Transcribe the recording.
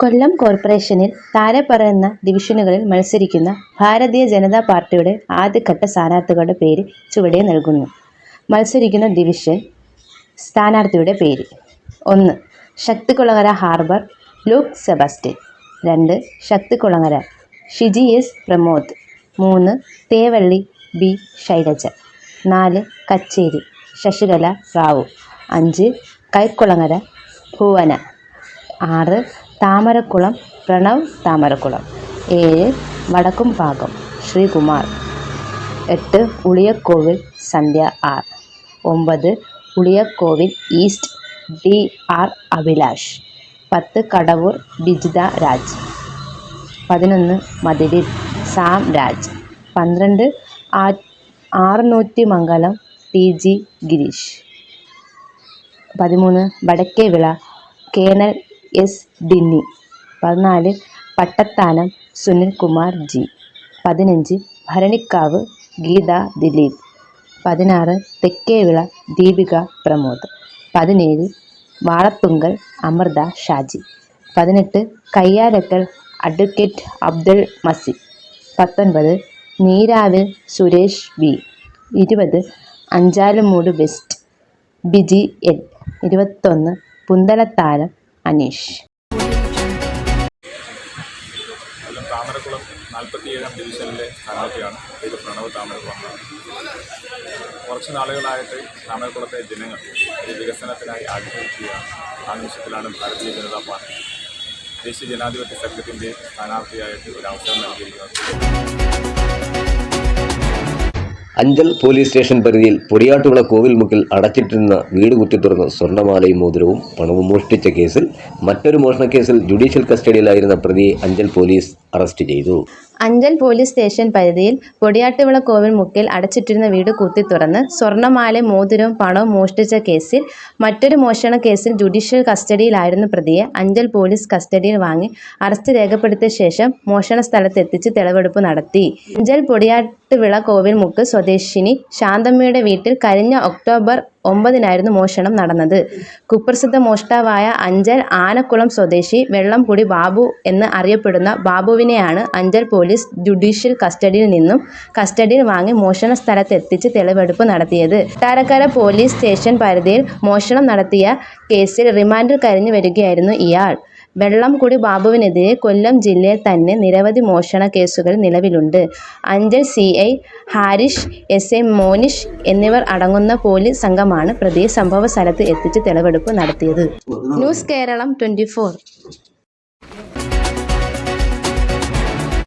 കൊല്ലം കോർപ്പറേഷനിൽ താഴെ പറയുന്ന ഡിവിഷനുകളിൽ മത്സരിക്കുന്ന ഭാരതീയ ജനതാ പാർട്ടിയുടെ ആദ്യഘട്ട സ്ഥാനാർത്ഥികളുടെ പേര് ചുവടെ നൽകുന്നു. മത്സരിക്കുന്ന ഡിവിഷൻ സ്ഥാനാർത്ഥിയുടെ പേര്: ഒന്ന്. ശക്തികുളങ്ങര ഹാർബർ ലൂക്ക് സെബാസ്റ്റ്യൻ രണ്ട്. ശക്തികുളങ്ങര ഷിജി എസ്. പ്രമോദ് മൂന്ന്. തേവള്ളി ബി. ശൈലജ നാല്. കച്ചേരി ശശികല റാവു അഞ്ച്. കൈക്കുളങ്ങര ഭുവന ആറ്. താമരക്കുളം പ്രണവ് താമരക്കുളം ഏഴ്. വടക്കുംഭാഗം ശ്രീകുമാർ എട്ട്. ഉളിയക്കോവിൽ സന്ധ്യ ആർ ഒമ്പത്. Uliyakovil east D. R. Abhilash പത്ത്. കടവൂർ ബിജിത രാജ് പതിനൊന്ന്. മതിലിൽ സാം രാജ് പന്ത്രണ്ട്. ആറുനൂറ്റിമംഗലം ടി. ജി. ഗിരീഷ് പതിമൂന്ന്. Vadakkevila colonel S. ഡിന്നി പതിനാല്. പട്ടത്താനം സുനിൽകുമാർ ജി പതിനഞ്ച്. ഭരണിക്കാവ് ഗീത ദിലീപ് പതിനാറ്. തെക്കേവിള ദീപിക പ്രമോദ് പതിനേഴ്. വാളത്തുങ്കൽ അമൃത ഷാജി പതിനെട്ട്. കയ്യാരക്കൽ അഡ്വക്കേറ്റ് അബ്ദുൾ മസി പത്തൊൻപത്. നീരാവിൽ സുരേഷ് വി ഇരുപത്. അഞ്ചാലുമൂട് വെസ്റ്റ് ബിജി എൽ ഇരുപത്തൊന്ന്. പുന്തലത്താനം അനീഷ്. താമരക്കുളം നാൽപ്പത്തിയേഴാം ഡിവിഷനിലെ സ്ഥാനാർത്ഥിയാണ് പേര് പ്രണവ് താമരക്കുളം. കുറച്ച് നാളുകളായിട്ട് താമരക്കുളത്തെ ജനങ്ങൾ ഈ വികസനത്തിനായി ആഗ്രഹിക്കുകയാണ്. ആ നിമിഷത്തിലാണ് ഭാരതീയ ജനതാ പാർട്ടി. ദേശീയ ജനാധിപത്യ സംഘത്തിന്റെ സ്ഥാനാർത്ഥിയായിട്ട് ഒരു അവസരം നൽകിയിരിക്കുന്നത് അഞ്ചൽ പോലീസ് സ്റ്റേഷൻ പരിധിയിൽ പൊടിയാട്ടുവിള കോവിൽ മുക്കിൽ അടച്ചിട്ടിരുന്ന വീട് കുത്തിത്തുറന്ന് സ്വർണമാലയും മോതിരവും പണവും മോഷ്ടിച്ച കേസിൽ മറ്റൊരു മോഷണക്കേസിൽ ജുഡീഷ്യൽ കസ്റ്റഡിയിലായിരുന്ന പ്രതിയെ അഞ്ചൽ പോലീസ് അറസ്റ്റ് ചെയ്തു അഞ്ചൽ പോലീസ് സ്റ്റേഷൻ പരിധിയിൽ പൊടിയാട്ടുവിള കോവിൽ മുക്കിൽ അടച്ചിട്ടിരുന്ന വീട് കുത്തി തുറന്ന് സ്വർണമാല മോതിരവും പണവും മോഷ്ടിച്ച കേസിൽ മറ്റൊരു മോഷണ കേസിൽ ജുഡീഷ്യൽ കസ്റ്റഡിയിലായിരുന്ന പ്രതിയെ അഞ്ചൽ പോലീസ് കസ്റ്റഡിയിൽ വാങ്ങി അറസ്റ്റ് രേഖപ്പെടുത്തിയ ശേഷം മോഷണ സ്ഥലത്തെത്തിച്ച് തെളിവെടുപ്പ് നടത്തി. അഞ്ചൽ പൊടിയാട്ടുവിള കോവിൽ മുക്ക് സ്വദേശിനി ശാന്തമ്മയുടെ വീട്ടിൽ കഴിഞ്ഞ ഒക്ടോബർ ഒമ്പതിനായിരുന്നു മോഷണം നടന്നത്. കുപ്രസിദ്ധ മോഷ്ടാവായ അഞ്ചൽ ആനക്കുളം സ്വദേശി വെള്ളംകുടി ബാബു എന്ന് അറിയപ്പെടുന്ന ബാബുവിനെയാണ് അഞ്ചൽ പോലീസ് ജുഡീഷ്യൽ കസ്റ്റഡിയിൽ നിന്നും കസ്റ്റഡിയിൽ വാങ്ങി മോഷണ സ്ഥലത്തെത്തിച്ച് തെളിവെടുപ്പ് നടത്തിയത്. കൊട്ടാരക്കര പോലീസ് സ്റ്റേഷൻ പരിധിയിൽ മോഷണം നടത്തിയ കേസിൽ റിമാൻഡിൽ കഴിഞ്ഞു വരികയായിരുന്നു ഇയാൾ. വെള്ളംകുടി ബാബുവിനെതിരെ കൊല്ലം ജില്ലയിൽ തന്നെ നിരവധി മോഷണ കേസുകൾ നിലവിലുണ്ട്. Anchal C. I. Harish, S. A Monish എന്നിവർ അടങ്ങുന്ന പോലീസ് സംഘമാണ് പ്രതിയെ സംഭവസ്ഥലത്ത് എത്തിച്ച് തെളിവെടുപ്പ് നടത്തിയത്. News Keralam twenty four